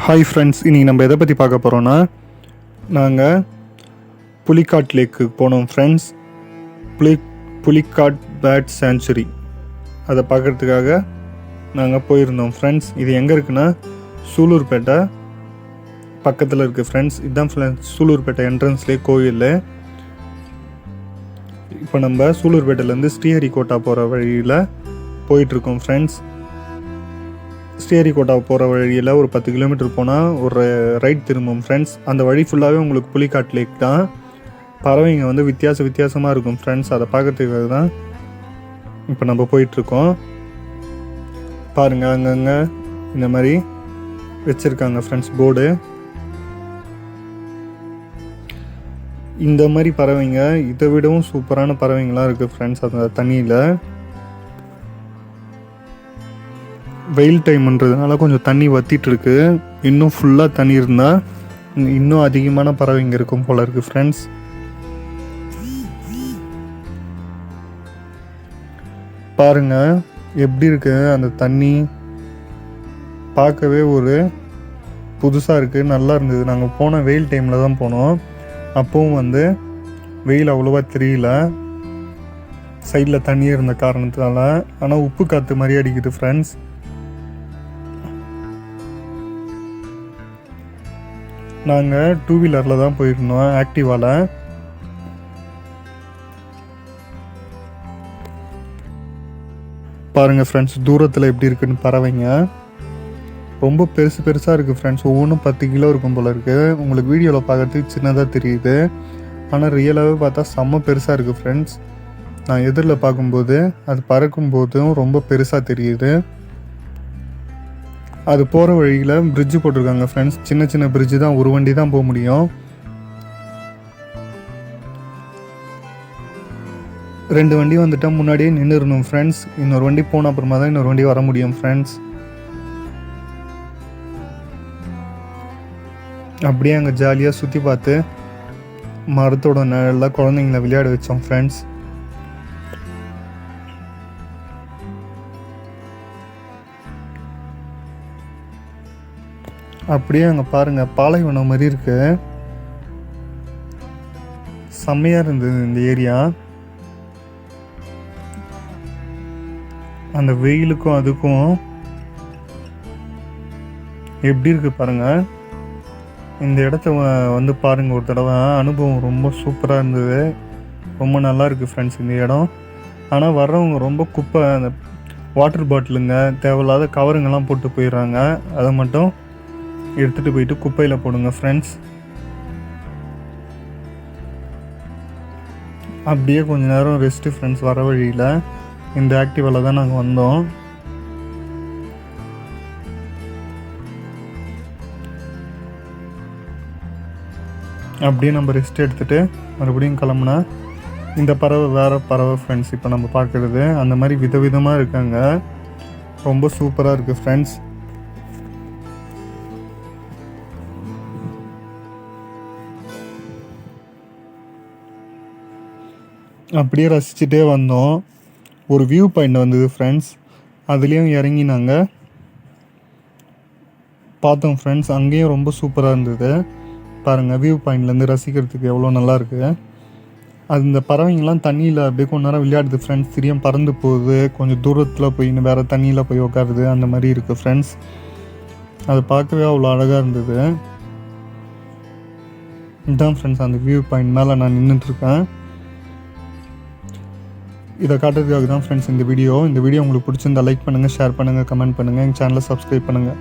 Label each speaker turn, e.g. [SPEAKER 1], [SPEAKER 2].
[SPEAKER 1] Hi friends இன்றைக்கி நம்ம எதை பற்றி பார்க்க போகிறோன்னா நாங்கள் புலிக்காட் லேக்கு போனோம் ஃப்ரெண்ட்ஸ் புலி புலிக்காட் பேட் சேஞ்சுரி அதை பார்க்குறதுக்காக நாங்கள் போயிருந்தோம் ஃப்ரெண்ட்ஸ் இது எங்கே இருக்குன்னா சூலூர்பேட்டை பக்கத்தில் இருக்குது ஃப்ரெண்ட்ஸ் இதுதான் ஃப்ரெண்ட்ஸ் சூலூர்பேட்டை என்ட்ரன்ஸ்லேயே கோயில். இப்போ நம்ம சூலூர்பேட்டையிலேருந்து ஸ்ரீஹரிகோட்டா போகிற வழியில் போயிட்டுருக்கோம் ஃப்ரெண்ட்ஸ் ஸ்ரீஹரிகோட்டா போகிற வழியில் ஒரு பத்து கிலோமீட்டர் போனால் ஒரு ரைட் திரும்பும் ஃப்ரெண்ட்ஸ் அந்த வழி ஃபுல்லாகவே உங்களுக்கு புலிக்காட் லேக் தான். பறவைங்க வந்து வித்தியாச வித்தியாசமாக இருக்கும் ஃப்ரெண்ட்ஸ் அதை பார்க்குறதுக்காக தான் இப்போ நம்ம போயிட்டுருக்கோம். பாருங்கள் அங்கங்கே இந்த மாதிரி வச்சுருக்காங்க ஃப்ரெண்ட்ஸ் போர்டு இந்த மாதிரி பறவைங்க இதை விடவும் சூப்பரான பறவைங்களாம் இருக்குது ஃப்ரெண்ட்ஸ் அந்த தண்ணியில். வெயில் டைம்ன்றதுனால கொஞ்சம் தண்ணி வத்திட்டு இருக்கு இன்னும் ஃபுல்லாக தண்ணி இருந்தால் இன்னும் அதிகமான பறவைங்க இருக்கும் போல இருக்கு ஃப்ரெண்ட்ஸ் பாருங்க எப்படி இருக்கு அந்த தண்ணி? பார்க்கவே ஒரு புதுசாக இருக்குது நல்லா இருந்தது. நாங்கள் போன வெயில் டைமில் தான் போனோம். அப்பவும் வந்து வெயில் அவ்வளோவா தெரியல. சைடில் தண்ணி இருந்த காரணத்தினால. ஆனால் உப்பு காற்று மாதிரி அடிக்குது ஃப்ரெண்ட்ஸ் நாங்கள் டூ வீலரில் தான் போயிருந்தோம் ஆக்டிவாவில் பாருங்கள் ஃப்ரெண்ட்ஸ் தூரத்தில் எப்படி இருக்குன்னு பறவைங்க. ரொம்ப பெருசு பெருசாக இருக்குது ஃப்ரெண்ட்ஸ் ஒவ்வொன்றும் பத்து கிலோ இருக்கும் போல் இருக்குது உங்களுக்கு வீடியோவில் பார்க்கறதுக்கு சின்னதாக தெரியுது. ஆனால் ரியலாகவே பார்த்தா செம்ம பெருசாக இருக்குது ஃப்ரெண்ட்ஸ் நான் எதிரில் பார்க்கும்போது அது பறக்கும் போதும் ரொம்ப பெருசாக தெரியுது. அது போகிற வழியில் பிரிட்ஜு போட்டிருக்காங்க ஃப்ரெண்ட்ஸ் சின்ன சின்ன பிரிட்ஜு தான் ஒரு வண்டி தான் போக முடியும். ரெண்டு வண்டி வந்துட்டால் முன்னாடியே நின்றுடணும் ஃப்ரெண்ட்ஸ் இன்னொரு வண்டி போன அப்புறமா தான் இன்னொரு வண்டி வர முடியும் ஃப்ரெண்ட்ஸ் அப்படியே அங்கே ஜாலியாக சுற்றி பார்த்து மரத்தோட நிழலில் குழந்தைங்கள விளையாட வச்சோம் ஃப்ரெண்ட்ஸ் அப்படியே அங்கே பாருங்கள் பாலைவனம் மாதிரி இருக்கு. செம்மையாக இருந்தது இந்த ஏரியா. அந்த வெயிலுக்கும் அதுக்கும் எப்படி இருக்கு பாருங்கள் இந்த இடத்த வந்து பாருங்கள் ஒரு தடவை. அனுபவம் ரொம்ப சூப்பராக இருந்தது. ரொம்ப நல்லா இருக்கு ஃப்ரெண்ட்ஸ் இந்த இடம். ஆனால் வர்றவங்க ரொம்ப குப்பை அந்த வாட்டர் பாட்டிலுங்க தேவையில்லாத கவருங்கெல்லாம் போட்டு போயிடுறாங்க. அதை மட்டும் எடுத்துகிட்டு போயிட்டு குப்பையில் போடுங்க ஃப்ரெண்ட்ஸ் அப்படியே கொஞ்ச நேரம் ரெஸ்ட்டு ஃப்ரெண்ட்ஸ் வர வழியில் இந்த ஆக்டிவாவில் தான் நாங்கள் வந்தோம். அப்படியே நம்ம ரெஸ்ட் எடுத்துகிட்டு மறுபடியும் கிளம்புனா இந்த பறவை வேறு பறவை ஃப்ரெண்ட்ஸ் இப்போ நம்ம பார்க்குறது. அந்த மாதிரி விதவிதமாக இருக்காங்க. ரொம்ப சூப்பராக இருக்குது ஃப்ரெண்ட்ஸ் அப்படியே ரசிச்சுட்டே வந்தோம். ஒரு வியூ பாயிண்ட் வந்தது ஃப்ரெண்ட்ஸ் அதுலேயும் இறங்கி நாங்கள் பார்த்தோம் ஃப்ரெண்ட்ஸ் அங்கேயும் ரொம்ப சூப்பராக இருந்தது. பாருங்கள் வியூ பாயிண்ட்லேருந்து ரசிக்கிறதுக்கு எவ்வளோ நல்லாயிருக்கு அது இந்த பறவைங்கள்லாம் தண்ணியில் அப்படியே கொஞ்ச நேரம் விளையாடுது ஃப்ரெண்ட்ஸ் திரியம் பறந்து போகுது. கொஞ்சம் தூரத்தில் போய் இன்னும் வேறு தண்ணியில் போய் உட்காருது அந்த மாதிரி இருக்குது ஃப்ரெண்ட்ஸ் அது பார்க்கவே அவ்வளோ அழகாக இருந்தது. இதுதான் ஃப்ரெண்ட்ஸ் அந்த வியூ பாயிண்ட் மேலே நான் நின்றுட்டுருக்கேன் இதை காட்டுறதுக்காக தான் ஃப்ரெண்ட்ஸ் இந்த வீடியோ இந்த வீடியோ உங்களுக்கு பிடிச்சிருந்தா லைக் பண்ணுங்கள் ஷேர் பண்ணுங்கள் கமெண்ட் பண்ணுங்கள் எங்கள் சேனலை சப்ஸ்கிரைப் பண்ணுங்கள்